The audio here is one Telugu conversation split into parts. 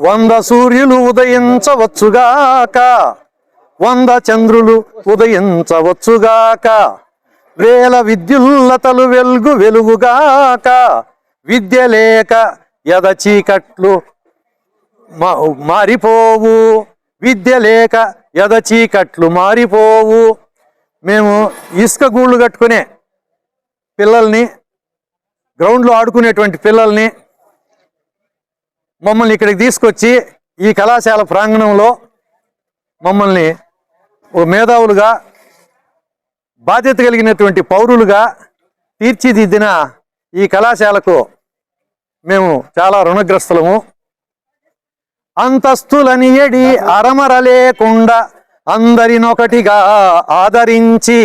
వంద సూర్యులు ఉదయించవచ్చుగాక. వంద చంద్రులు ఉదయించవచ్చుగాక. వేల విద్యుల్లతలు వెలుగు వెలుగుగాక. విద్య లేక ఎద చీకట్లు మా- మారిపోవు. విద్య లేక ఎద చీకట్లు మారిపోవు. మేము ఇసుక గూళ్ళు కట్టుకునే పిల్లల్ని గ్రౌండ్లో ఆడుకునేటువంటి పిల్లల్ని మమ్మల్ని ఇక్కడికి తీసుకొచ్చి ఈ కళాశాల ప్రాంగణంలో మమ్మల్ని ఓ మేధావులుగా బాధ్యత కలిగినటువంటి పౌరులుగా తీర్చిదిద్దిన ఈ కళాశాలకు మేము చాలా రుణగ్రస్తులము. అంతస్తులని ఎడి అరమర లేకుండా అందరినొకటిగా ఆదరించి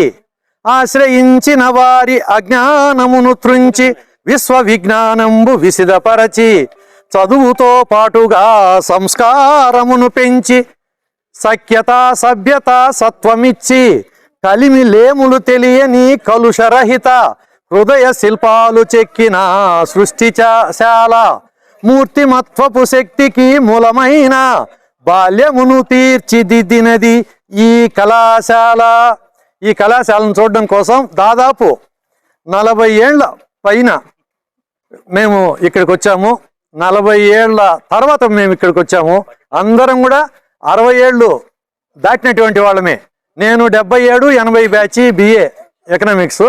ఆశ్రయించిన వారి అజ్ఞానమును త్రుంచి విశ్వ విజ్ఞానంబు విసిదపరచి చదువుతో పాటుగా సంస్కారమును పెంచి సఖ్యత సభ్యత సత్వమిచ్చి కలిమి లేములు తెలియని కలుషరహిత హృదయ శిల్పాలు చెక్కిన సృష్టి చా- శాల మూర్తిమత్వపు శక్తికి మూలమైన బాల్యమును తీర్చిదిద్దినది ఈ కళాశాల. ఈ కళాశాలను చూడడం కోసం దాదాపు నలభై ఏళ్ళ పైన మేము ఇక్కడికి వచ్చాము. నలభై ఏళ్ళ తర్వాత మేము ఇక్కడికి వచ్చాము. అందరం కూడా అరవై ఏళ్ళు దాటినటువంటి వాళ్ళమే. నేను డెబ్బై ఏడు ఎనభై బ్యాచ్ బిఏ ఎకనామిక్స్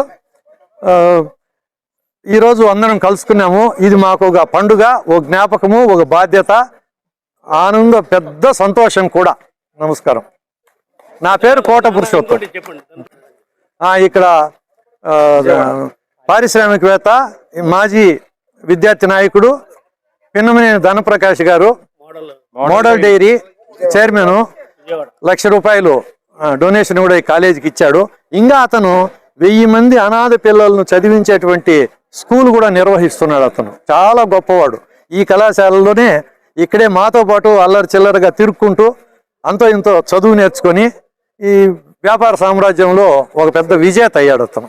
ఈరోజు అందరం కలుసుకున్నాము. ఇది మాకు ఒక పండుగ ఒక జ్ఞాపకము ఒక బాధ్యత ఆనంద పెద్ద సంతోషం కూడా. నమస్కారం. నా పేరు కోట పురుషోత్తం. ఇక్కడ పారిశ్రామికవేత్త మాజీ విద్యార్థి నాయకుడు పిన్నమనేని ధనప్రకాష్ గారు. మోడల్. డైరీ చైర్మన్ లక్ష రూపాయలు డొనేషన్ కూడా ఈ కాలేజీకి ఇచ్చాడు. ఇంకా అతను వెయ్యి మంది అనాథ పిల్లలను చదివించేటువంటి స్కూల్ కూడా నిర్వహిస్తున్నాడు అతను. చాలా గొప్పవాడు. ఈ కళాశాలలోనే ఇక్కడే మాతో పాటు అల్లరి చిల్లరగా తిరుక్కుంటూ అంతో ఇంతో చదువు నేర్చుకొని ఈ వ్యాపార సామ్రాజ్యంలో ఒక పెద్ద విజేత అయ్యాడు అతను.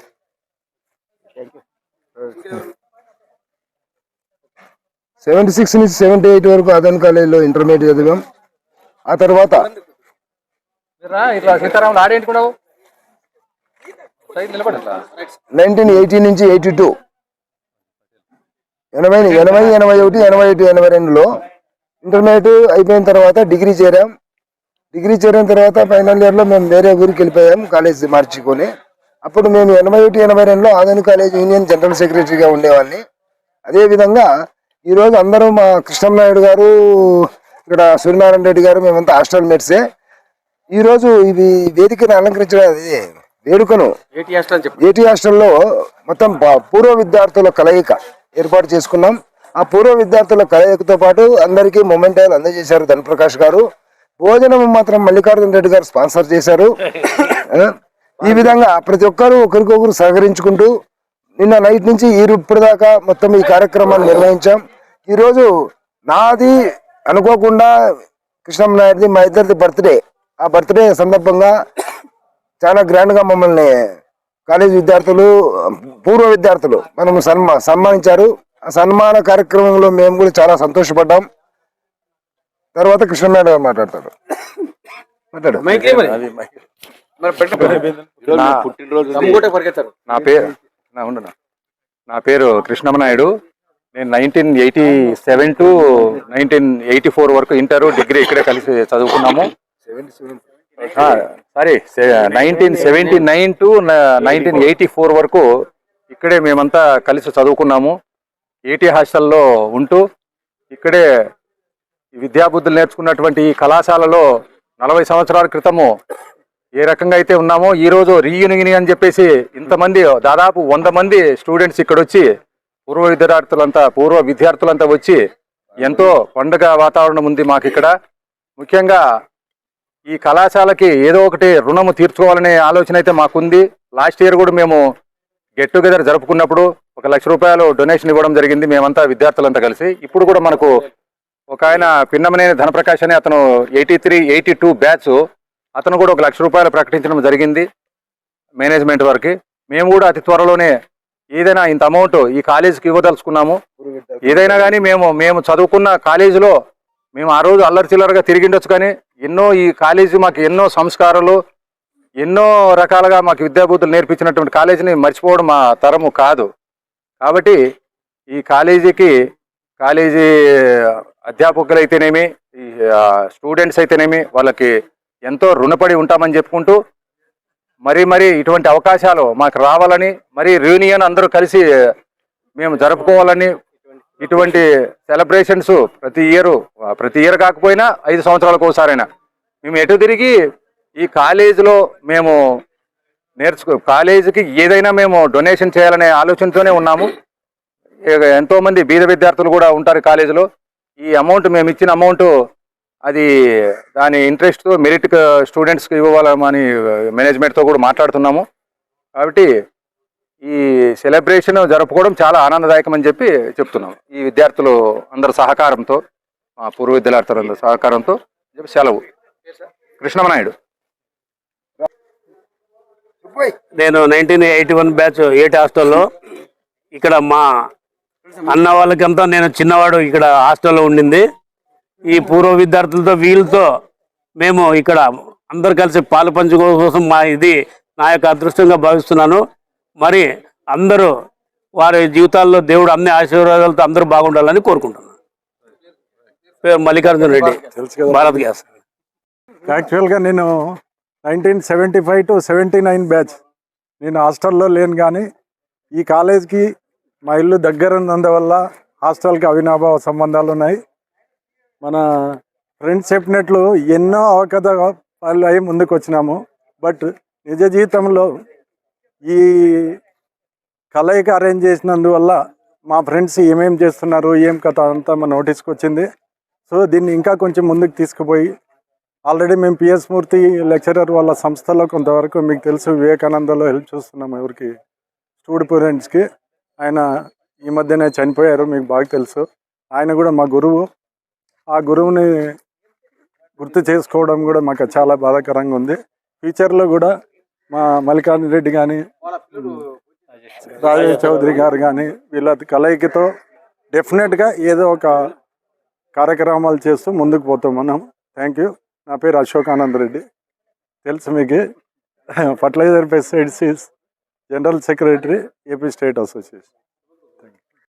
సెవెంటీ సిక్స్ నుంచి సెవెంటీ ఎయిట్ వరకు అదన్ కాలేజీలో ఇంటర్మీడియట్ చదివాం. ఆ తర్వాత నైన్టీన్ ఎయిటీ నుంచి ఎయిటీ టూ ఎనభై ఎనభై ఎనభై ఒకటి ఎనభై ఒకటి ఎనభై రెండులో ఇంటర్మీడియట్ అయిపోయిన తర్వాత డిగ్రీ చేరాం. డిగ్రీ చేరిన తర్వాత ఫైనల్ ఇయర్లో మేము వేరే ఊరికి వెళ్ళిపోయాం కాలేజ్ మార్చుకొని. అప్పుడు మేము ఎనభై ఒకటి ఎనభై రెండులో ఆధునిక కాలేజ్ యూనియన్ జనరల్ సెక్రటరీగా ఉండేవాడిని అదేవిధంగా ఈరోజు అందరూ మా కృష్ణనాయుడు గారు ఇక్కడ సూర్యనారాయణ రెడ్డి గారు మేమంతా హాస్టల్ మేట్సే ఈరోజు ఇవి వేదికను అలంకరించడం అది వేడుకను. ఏటీ హాస్టల్లో మొత్తం పూర్వ విద్యార్థుల కలయిక ఏర్పాటు చేసుకున్నాం. ఆ పూర్వ విద్యార్థుల కలయికతో పాటు అందరికీ మొమెంటాలు అందజేశారు ధనప్రకాష్ గారు. భోజనం మాత్రం మల్లికార్జున రెడ్డి గారు స్పాన్సర్ చేశారు. ఈ విధంగా ప్రతి ఒక్కరూ ఒకరికొకరు సహకరించుకుంటూ నిన్న నైట్ నుంచి ఈ ఇప్పటిదాకా మొత్తం ఈ కార్యక్రమాన్ని నిర్వహించాం. ఈరోజు నాది అనుకోకుండా కృష్ణం నాయుడిది మా ఇద్దరిది బర్త్డే. ఆ బర్త్డే సందర్భంగా చాలా గ్రాండ్గా మమ్మల్ని కాలేజ్ విద్యార్థులు పూర్వ విద్యార్థులు మనం సన్మా సన్మానించారు. ఆ సన్మాన కార్యక్రమంలో మేము కూడా చాలా సంతోషపడ్డాం. తర్వాత కృష్ణనాయుడు గారు మాట్లాడతాడు మాట్లాడు. మైక్ లే మరి. మరి పెట్టు. నా- పేరు నా పేరు కృష్ణమనాయుడు నేను nineteen eighty seven to nineteen eighty four వరకు ఇంటర్ డిగ్రీ ఇక్కడే కలిసి చదువుకున్నాము. Sorry nineteen seventy nine to nineteen eighty four వరకు ఇక్కడే మేమంతా కలిసి చదువుకున్నాము. ఏటీ హాస్టల్లో ఉంటూ ఇక్కడే విద్యాబుద్ధులు నేర్చుకున్నటువంటి ఈ కళాశాలలో నలభై సంవత్సరాల క్రితము ఏ రకంగా అయితే ఉన్నామో ఈ రోజు రీయూనియన్ అని చెప్పేసి ఇంతమంది దాదాపు వంద మంది స్టూడెంట్స్ ఇక్కడ వచ్చి పూర్వ విద్యార్థులంతా పూర్వ విద్యార్థులంతా వచ్చి ఎంతో పండుగ వాతావరణం ఉంది మాకు ఇక్కడ ముఖ్యంగా ఈ కళాశాలకి ఏదో ఒకటి రుణము తీర్చుకోవాలనే ఆలోచన అయితే మాకుంది. లాస్ట్ ఇయర్ కూడా మేము గెట్ టుగెదర్ జరుపుకున్నప్పుడు ఒక లక్ష రూపాయలు డొనేషన్ ఇవ్వడం జరిగింది మేమంతా విద్యార్థులంతా కలిసి. ఇప్పుడు కూడా మనకు ఒక ఆయన పిన్నమనేని ధనప్రకాష్ అని అతను eighty three eighty two batch అతను కూడా ఒక లక్ష రూపాయలు ప్రకటించడం జరిగింది మేనేజ్మెంట్ వారికి మేము కూడా అతి త్వరలోనే ఏదైనా ఇంత అమౌంట్ ఈ కాలేజీకి ఇవ్వదలుచుకున్నాము. ఏదైనా కానీ మేము మేము చదువుకున్న కాలేజీలో మేము ఆ రోజు అల్లరి చిల్లరగా తిరిగిండొచ్చు కానీ ఎన్నో ఈ కాలేజీ మాకు ఎన్నో సంస్కారాలు ఎన్నో రకాలుగా మాకు విద్యాబుద్ధులు నేర్పించినటువంటి కాలేజీని మర్చిపోవడం మా తరము కాదు. కాబట్టి ఈ కాలేజీకి కాలేజీ అధ్యాపకులు అయితేనేమి ఈ స్టూడెంట్స్ అయితేనేమి వాళ్ళకి ఎంతో రుణపడి ఉంటామని చెప్పుకుంటూ మరి మరి ఇటువంటి అవకాశాలు మాకు రావాలని మరి రూనియన్ అందరూ కలిసి మేము జరుపుకోవాలని ఇటువంటి సెలబ్రేషన్స్ ప్రతి ఇయర్ ప్రతి ఇయర్ కాకపోయినా ఐదు సంవత్సరాలకు ఒకసారైనా. మేము ఎటు తిరిగి ఈ కాలేజీలో మేము నేర్చుకో కాలేజీకి ఏదైనా మేము డొనేషన్ చేయాలనే ఆలోచనతోనే ఉన్నాము. ఇక బీద విద్యార్థులు కూడా ఉంటారు కాలేజీలో. ఈ అమౌంట్ మేము ఇచ్చిన అమౌంట్ అది దాని ఇంట్రెస్ట్ మెరిట్ స్టూడెంట్స్కి ఇవ్వాలని మేనేజ్మెంట్తో కూడా మాట్లాడుతున్నాము. కాబట్టి ఈ సెలబ్రేషన్ జరుపుకోవడం చాలా ఆనందదాయకం అని చెప్పి చెప్తున్నాం ఈ విద్యార్థులు అందరి సహకారంతో మా పూర్వ విద్యార్థులందరి సహకారంతో చెప్పి సెలవు. కృష్ణమనాయుడు. నేను nineteen eighty one batch eight హాస్టల్లో. ఇక్కడ మా అన్న వాళ్ళకంతా నేను చిన్నవాడు ఇక్కడ హాస్టల్లో ఉండింది. ఈ పూర్వ విద్యార్థులతో వీళ్ళతో మేము ఇక్కడ అందరు కలిసి పాలు పంచుకోవడం కోసం మా ఇది నా యొక్క అదృష్టంగా భావిస్తున్నాను. మరి అందరూ వారి జీవితాల్లో దేవుడు అన్ని ఆశీర్వాదాలతో అందరూ బాగుండాలని కోరుకుంటున్నాను. పేరు మల్లికార్జున రెడ్డి భారత్ గ్యాస్. యాక్చువల్గా నేను nineteen seventy five to seventy nine batch నేను హాస్టల్లో లేను కానీ ఈ కాలేజ్కి మా ఇల్లు దగ్గర ఉన్నందువల్ల హాస్టల్కి అవినాభావ సంబంధాలు ఉన్నాయి. మన ఫ్రెండ్స్ చెప్పినట్లు ఎన్నో అవకథ పాలు అయి ముందుకు వచ్చినాము బట్ నిజ జీవితంలో ఈ కలయిక అరేంజ్ చేసినందువల్ల మా ఫ్రెండ్స్ ఏమేం చేస్తున్నారు ఏం కథ అంతా మా నోటీస్కి వచ్చింది సో దీన్ని ఇంకా కొంచెం ముందుకు తీసుకుపోయి ఆల్రెడీ మేము పిఎస్ మూర్తి లెక్చరర్ వాళ్ళ సంస్థలో కొంతవరకు మీకు తెలుసు వివేకానందలో హెల్ప్ చూస్తున్నాం ఎవరికి స్టూడెంట్స్కి ఆయన ఈ మధ్యనే చనిపోయారు మీకు బాగా తెలుసు. ఆయన కూడా మా గురువు. ఆ గురువుని గుర్తు చేసుకోవడం కూడా మాకు చాలా బాధాకరంగా ఉంది. ఫ్యూచర్లో కూడా మా మల్లికార్జున రెడ్డి కానీ రాజేష్ చౌదరి గారు కానీ వీళ్ళ కలయికతో డెఫినెట్గా ఏదో ఒక కార్యక్రమాలు చేస్తూ ముందుకు పోతాం మనం. థ్యాంక్ యూ నా పేరు అశోక్ ఆనంద్ రెడ్డి. తెలుసు మీకు. Fertiliser pesticides general secretary AP state association